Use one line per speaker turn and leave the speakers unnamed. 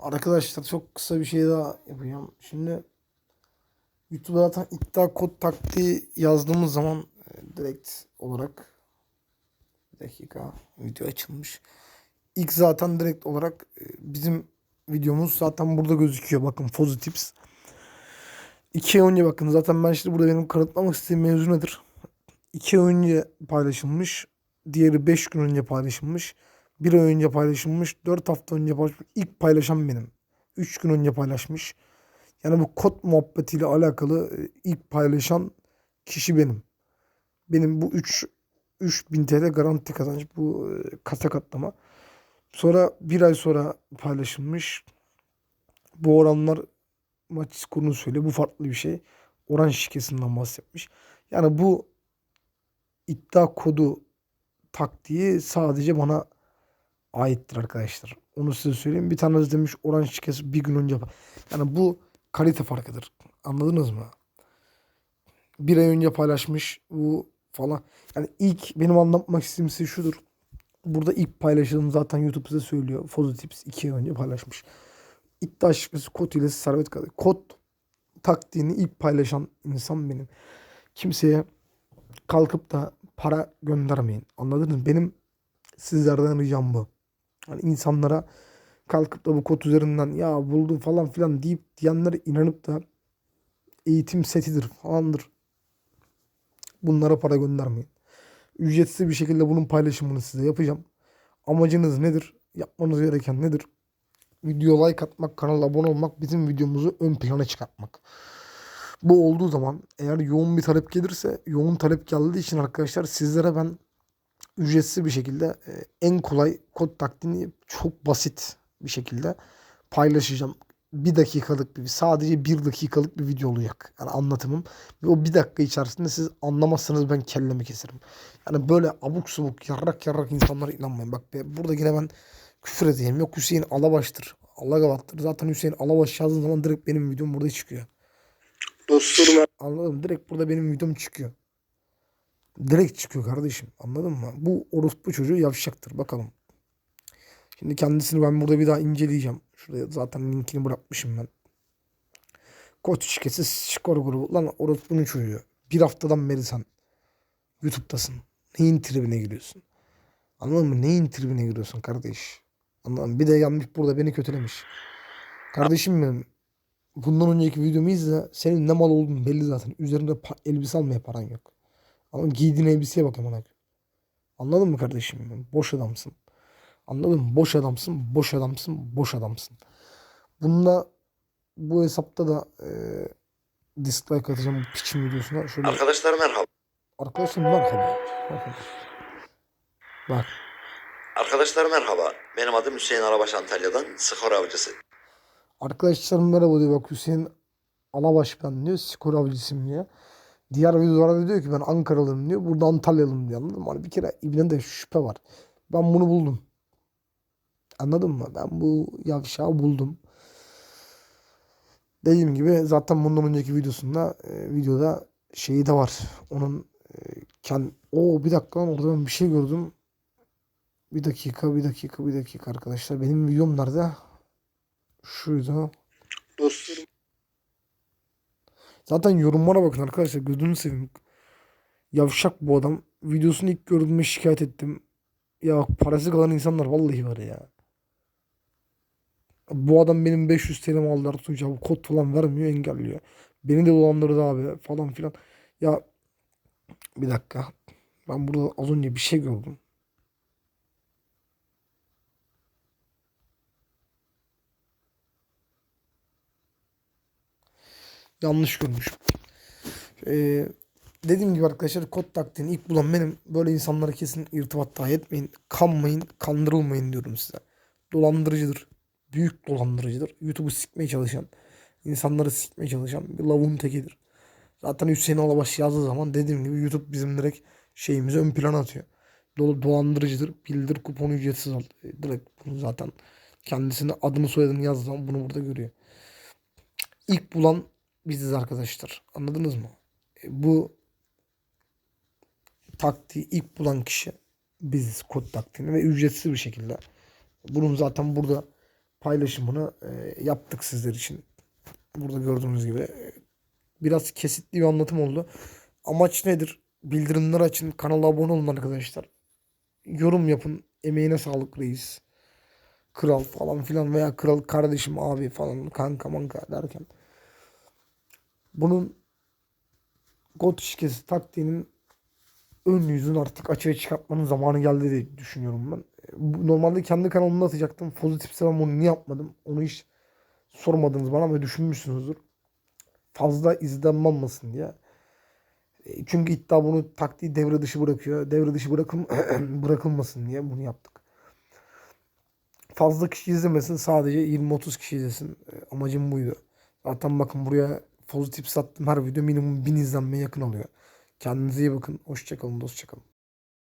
Arkadaşlar çok kısa bir şey daha yapacağım. Şimdi YouTube'a zaten iddia kod taktiği yazdığımız zaman e, direkt olarak bir dakika video açılmış. İlk zaten direkt olarak e, bizim videomuz zaten burada gözüküyor. Bakın Fozzy Tips. İki ay önce bakın zaten ben şimdi burada benim kanıtlamak istediğim mevzu nedir? İki ay önce paylaşılmış. Diğeri beş gün önce paylaşılmış. Bir ay önce paylaşılmış. Dört hafta önce paylaşılmış. İlk paylaşan benim. Üç gün önce paylaşmış. Yani bu kod muhabbetiyle alakalı e, ilk paylaşan kişi benim. Benim bu 3 3000 TL garanti kazanç bu e, kasa katlama. Sonra bir ay sonra paylaşılmış. Bu oranlar maç skorunu söyle. Bu farklı bir şey. Oran şirketinden bahsetmiş. Yani bu iddia kodu taktiği sadece bana aittir arkadaşlar. Onu size söyleyeyim. Bir tane demiş oran şirketi bir gün önce. Yani bu kalite farkıdır. Anladınız mı? Bir ay önce paylaşmış bu falan. Yani ilk benim anlatmak istediğim şey şudur. Burada ilk paylaşıldığım zaten YouTube size söylüyor. Fozo Tips 2 ay önce paylaşmış. İddia şifresi kod ile servet kalıyor. Kod taktiğini ilk paylaşan insan benim. Kimseye kalkıp da para göndermeyin. Anladınız mı? Benim sizlerden ricam bu. Hani insanlara kalkıp da bu kod üzerinden ya buldum falan filan deyip diyenlere inanıp da eğitim setidir falandır. Bunlara para göndermeyin. Ücretsiz bir şekilde bunun paylaşımını size yapacağım. Amacınız nedir? Yapmanız gereken nedir? Video like atmak, kanala abone olmak, bizim videomuzu ön plana çıkartmak. Bu olduğu zaman eğer yoğun bir talep gelirse, yoğun talep geldiği için arkadaşlar sizlere ben ücretsiz bir şekilde e, en kolay kod taktiğini çok basit bir şekilde paylaşacağım. Bir dakikalık bir sadece bir dakikalık bir video olacak. Yani anlatımım. Ve o bir dakika içerisinde siz anlamazsanız ben kellemi keserim. Yani böyle abuk subuk yarrak yarrak insanlara inanmayın. Bak be, burada yine ben küfür edeyim. Yok Hüseyin Alabaş'tır. Allah gavattır. Zaten Hüseyin Alabaş yazdığın zaman direkt benim videom burada çıkıyor.
Dostum
Anladım. Direkt burada benim videom çıkıyor. Direkt çıkıyor kardeşim. Anladın mı? Bu orospu çocuğu yavşaktır. Bakalım. Şimdi kendisini ben burada bir daha inceleyeceğim. Şuraya zaten linkini bırakmışım ben. Koç şirketi skor grubu. Lan orospunun çocuğu. Bir haftadan beri sen YouTube'dasın. Neyin tribine giriyorsun? Anladın mı? Neyin tribine giriyorsun kardeş? Anladın mı? Bir de gelmiş burada beni kötülemiş. Kardeşim benim. Bundan önceki videomu izle. Senin ne mal olduğunu belli zaten. Üzerinde elbise almaya paran yok. Ama giydiğin elbiseye bak amına. Anladın mı kardeşim? Boş adamsın. Anladın mı? Boş adamsın, boş adamsın, boş adamsın. Bununla bu hesapta da e, dislike atacağım bu piçin videosuna. Şöyle
arkadaşlar merhaba.
arkadaşım merhaba. Bak
Arkadaşlar merhaba. Benim adım Hüseyin Arabaş Antalya'dan skor avcısı.
arkadaşlarım merhaba diyor bak Hüseyin Alabaş ben diyor. Skor avcısıyım diyor. Diğer videolarda diyor ki ben Ankaralıyım diyor. Burada Antalyalıyım diyor. Anladın mı? Hani bir kere İbni'de de şüphe var. Ben bunu buldum. Anladın mı? Ben bu yavşağı buldum. Dediğim gibi zaten bundan önceki videosunda e, videoda şeyi de var. Onun e, kend o bir dakika lan orada ben bir şey gördüm. Bir dakika, bir dakika, bir dakika arkadaşlar. Benim videom nerede? Şuydu.
Dostum.
Zaten yorumlara bakın arkadaşlar. Gözünü seveyim. Yavşak bu adam. Videosunu ilk gördüğümde şikayet ettim. Ya parası kalan insanlar vallahi var ya. Bu adam benim 500 TL'mi aldı Ertuğrul abi. Kod falan vermiyor engelliyor. Beni de dolandırdı abi falan filan. Ya bir dakika. Ben burada az önce bir şey gördüm. Yanlış görmüşüm. Ee, dediğim gibi arkadaşlar kod taktiğini ilk bulan benim. Böyle insanlara kesin irtibat dahi etmeyin. Kanmayın, kandırılmayın diyorum size. Dolandırıcıdır. Büyük dolandırıcıdır. YouTube'u sikmeye çalışan, insanları sikmeye çalışan bir lavuğun tekidir. Zaten Hüseyin Alabaş yazdığı zaman dediğim gibi YouTube bizim direkt şeyimizi ön plana atıyor. Do dolandırıcıdır. Bildir kuponu ücretsiz al. E, Direkt bunu zaten kendisine adını soyadını yazdığı zaman bunu burada görüyor. İlk bulan biziz arkadaşlar. Anladınız mı? E, bu taktiği ilk bulan kişi biziz kod taktiğini ve ücretsiz bir şekilde. Bunun zaten burada paylaşımını e, yaptık sizler için. Burada gördüğünüz gibi e, biraz kesitli bir anlatım oldu. Amaç nedir? Bildirimleri açın, kanala abone olun arkadaşlar. Yorum yapın. Emeğine sağlık reis. Kral falan filan veya kral kardeşim abi falan kanka manka derken. Bunun God şişkesi taktiğinin ön yüzünü artık açığa çıkartmanın zamanı geldi diye düşünüyorum ben. Normalde kendi kanalımda atacaktım. Pozitifse ben bunu niye yapmadım? Onu hiç sormadınız bana ve düşünmüşsünüzdür. Fazla izlenme diye. E, Çünkü iddia bunu taktiği devre dışı bırakıyor. Devre dışı bırakıl bırakılmasın diye bunu yaptık. Fazla kişi izlemesin. Sadece 20-30 kişi izlesin. E, Amacım buydu. Zaten bakın buraya pozitif sattım her video minimum 1000 izlenmeye yakın alıyor. Kendinize iyi bakın. Hoşçakalın, dostçakalın.